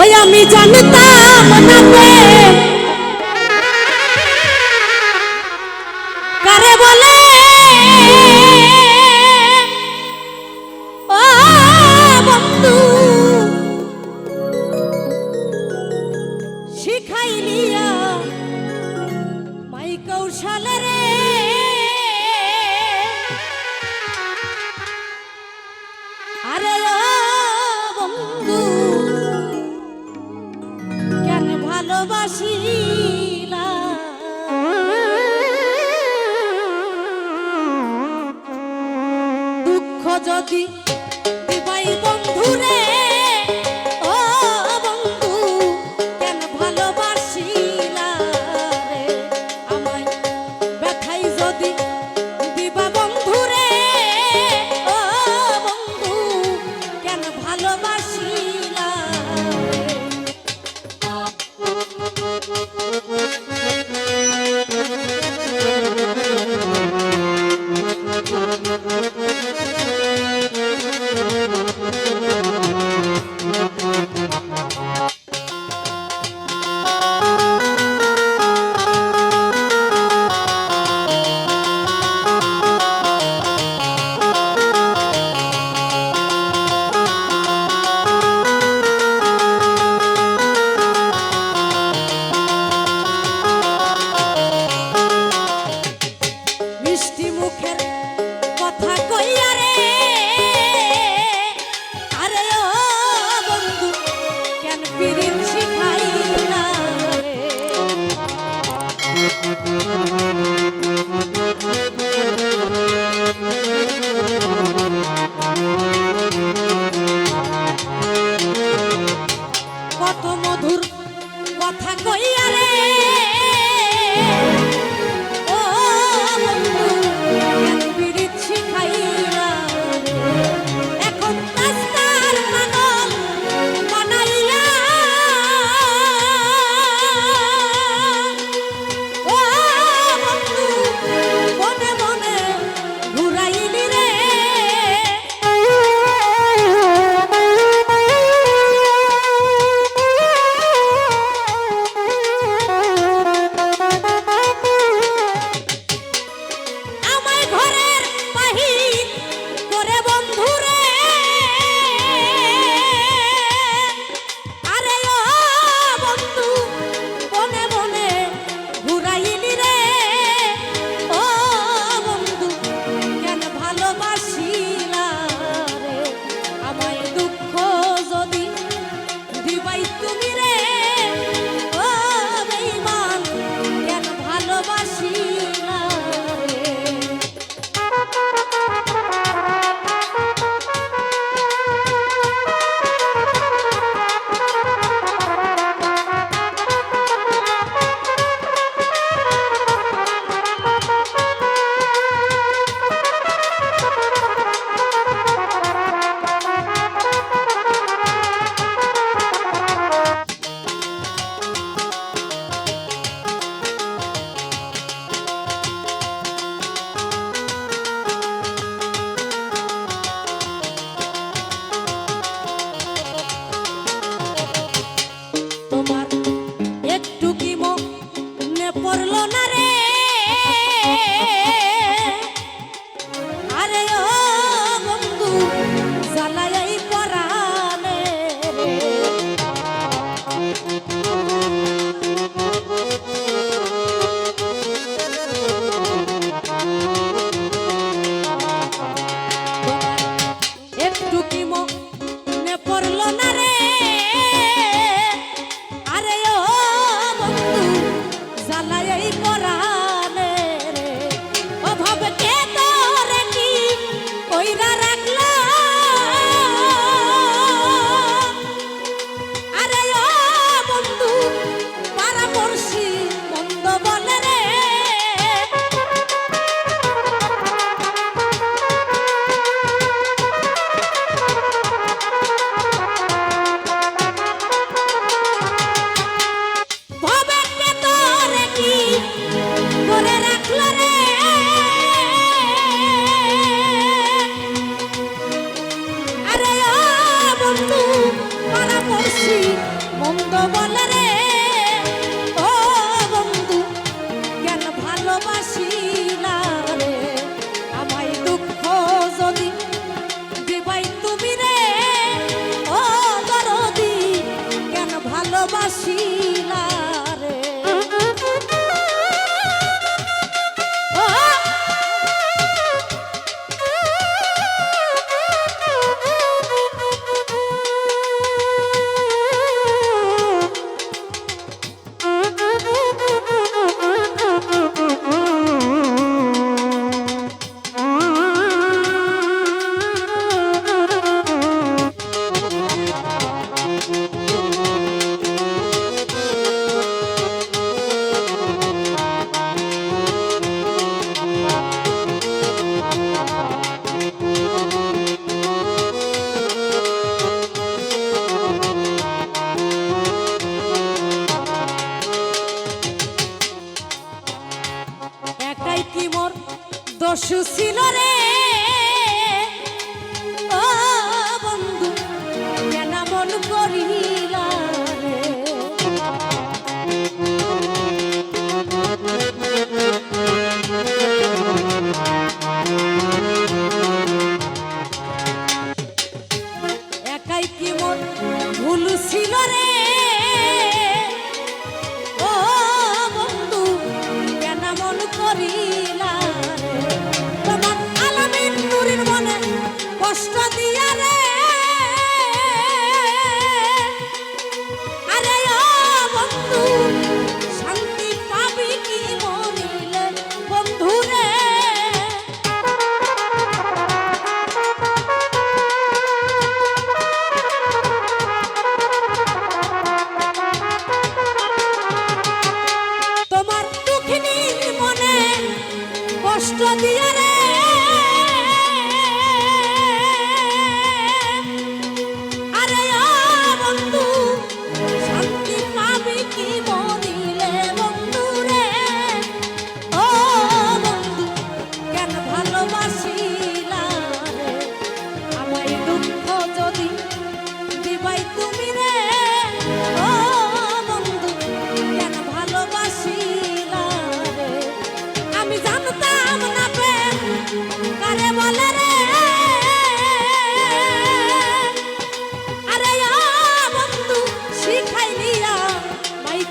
ওই আমি জানতাম নাতে কারে বলে? ও বন্ধু শিখাইলিয়া মাই কৌশল রে। যদি দিবাই বন্ধু রে ও বন্ধু কেন ভালোবাসিলা রে? আমায় ব্যথাই যদি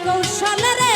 কৌশলের